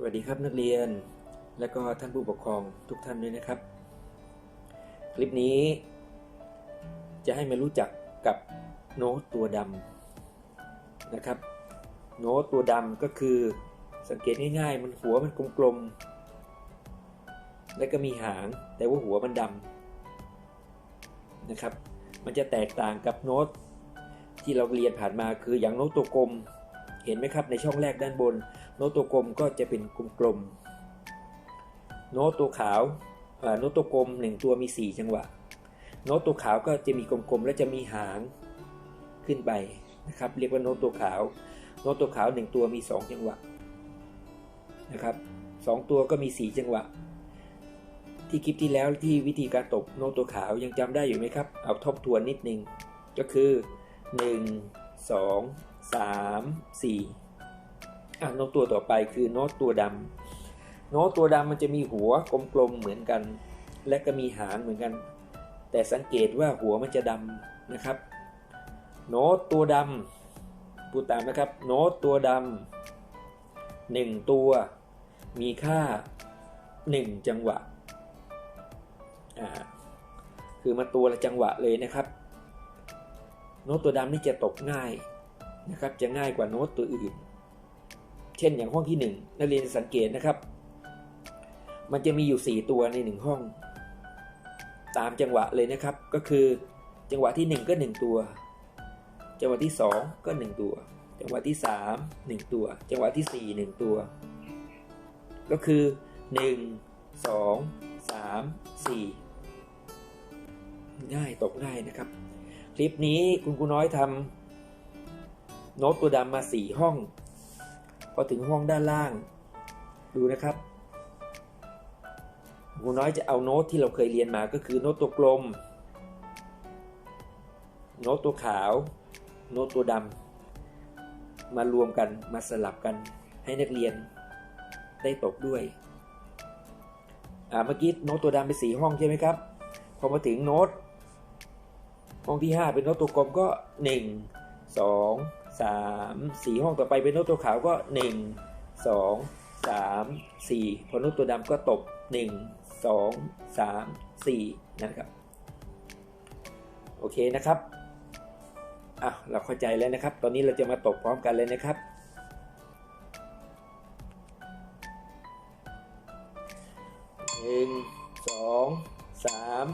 สวัสดีครับนักเรียนและก็ท่านผู้ปกครองทุกท่านด้วยนะครับ คลิปนี้จะให้มารู้จักกับโน้ตตัวดำนะครับ โน้ตตัวดำก็คือสังเกตง่ายๆ มันหัวมันกลมๆและก็มีหางแต่ว่าหัวมันดำนะครับ มันจะแตกต่างกับโน้ตที่เราเรียนผ่านมาคืออย่างโน้ตตัวกลม เห็นไหมครับในช่องแรกด้านบน โน้ตตัวกลมก็จะเป็นกลมๆโน้ตตัวขาวโน้ตตัวกลมหนึ่งตัวมี 4 จังหวะ โน้ตตัวขาวก็จะมีกลมๆและจะมีหางขึ้นไปนะครับเรียกว่าโน้ตตัวขาว โน้ตตัวขาว 1 ตัวมี 2 จังหวะนะครับสตัวก็มี 4 จังหวะ ที่คลิปที่แล้วที่วิธีการตบโน้ตตัวขาวยังจำได้อยู่ไหมครับ เอาทบทวนนิดนึงก็คือ 1 2 3 4อะโน้ตตัวต่อไปคือโน้ตตัวดำโน้ตตัวดำมันจะมีหัวกลมๆเหมือนกัน และก็มีหางเหมือนกัน แต่สังเกตว่าหัวมันจะดำนะครับ โน้ตตัวดำพูดตามนะครับ โน้ตตัวดำหนึ่งตัว มีค่า1จังหวะอ่าคือมาตัวละจังหวะเลยนะครับ โน้ตตัวดำนี่จะตกง่ายนะครับ จะง่ายกว่าโน้ตตัวอื่น เช่นอย่างห้องที่ 1 นักเรียนสังเกตนะครับ มันจะมีอยู่ 4 ตัวใน 1 ห้อง ตามจังหวะเลยนะครับ ก็คือจังหวะที่ 1 ก็ 1 ตัว จังหวะที่ 2 ก็ 1 ตัว จังหวะที่ 3 1 ตัว จังหวะที่ 4 1 ตัว ก็คือ 1 2 3 4 ง่ายตกง่ายนะครับ คลิปนี้คุณครูน้อยทำโน้ตตัวดำมา4ห้อง พอถึงห้องด้านล่าง ดูนะครับครูน้อยจะเอาโน้ตที่เราเคยเรียนมาก็คือโน้ตตัวกลม โน้ตตัวขาว โน้ตตัวดำมารวมกันมาสลับกันให้นักเรียนได้ตกด้วยอ่าเมื่อกี้โน้ตตัวดำเป็นสีห้องใช่ไหมครับ พอมาถึงโน้ต ห้องที่ 5 เป็นโน้ตตัวกลมก็ 1 2 3 4 ห้องต่อไปเป็นโน้ตตัวขาวก็ 1 2 3 4 พอโน้ตตัวดำก็ตบ 1 2 3 4 นะครับ โอเคนะครับอะเราเข้าใจแล้วนะครับ ตอนนี้เราจะมาตบพร้อมกันเลยนะครับ หนึ่ง สอง สาม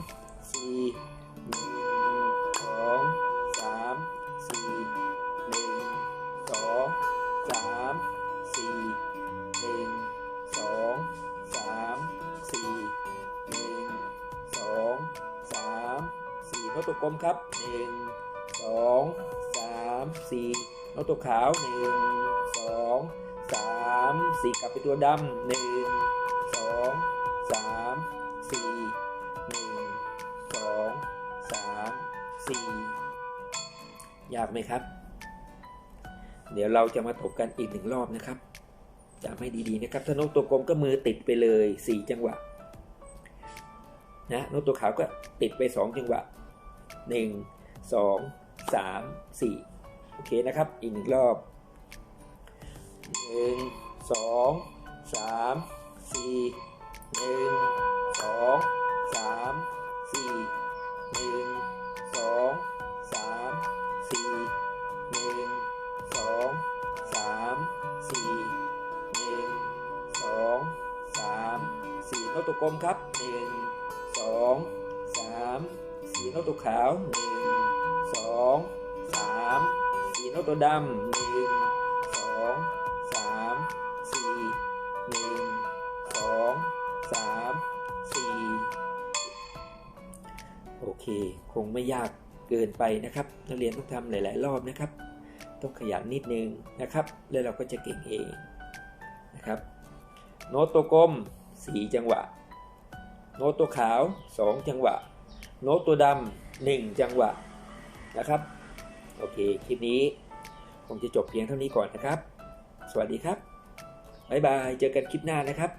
สี่ สามสี่หนึ่งสองสามสี่หนึ่งสองสามสี่น้ตตัวกลมครับหนึ่งสองสามสี่น้ตตัวขาวหนึ่งสองสามสี่กลับไปตัวดำหนึ่งสองสามสี่หนึ่งสองสามสี่ยากไหมครับ เดี๋ยวเราจะมาตบกันอีกหนึ่งรอบนะครับจำให้ดีๆนะครับ ถ้านกตัวกลมก็มือติดไปเลย 4 จังหวะนะนกตัวขาวก็ติดไป 2 จังหวะ 1 2 3 4 โอเคนะครับ อีกหนึ่งรอบ 1 2 3 4 1 2 3 4 ตัวกลมครับหนึ่งสองสามสีโน้ตตัวขาวหนึ่งสองสามสีโน้ตตัวดำหนึ่งสองสามสีหนึ่งสองสามสีโอเค คงไม่ยากเกินไปนะครับ นักเรียนต้องทำหลาย ๆ รอบนะครับ ต้องขยันนิดนึงนะครับ แล้วเราก็จะเก่งเองนะครับ โน้ตตัวกลม 4 จังหวะ โน้ตตัวขาว 2 จังหวะ โน้ตตัวดำ1จังหวะนะครับ โอเค คลิปนี้คงจะจบเพียงเท่านี้ก่อนนะครับ สวัสดีครับ บ๊ายบาย เจอกันคลิปหน้านะครับ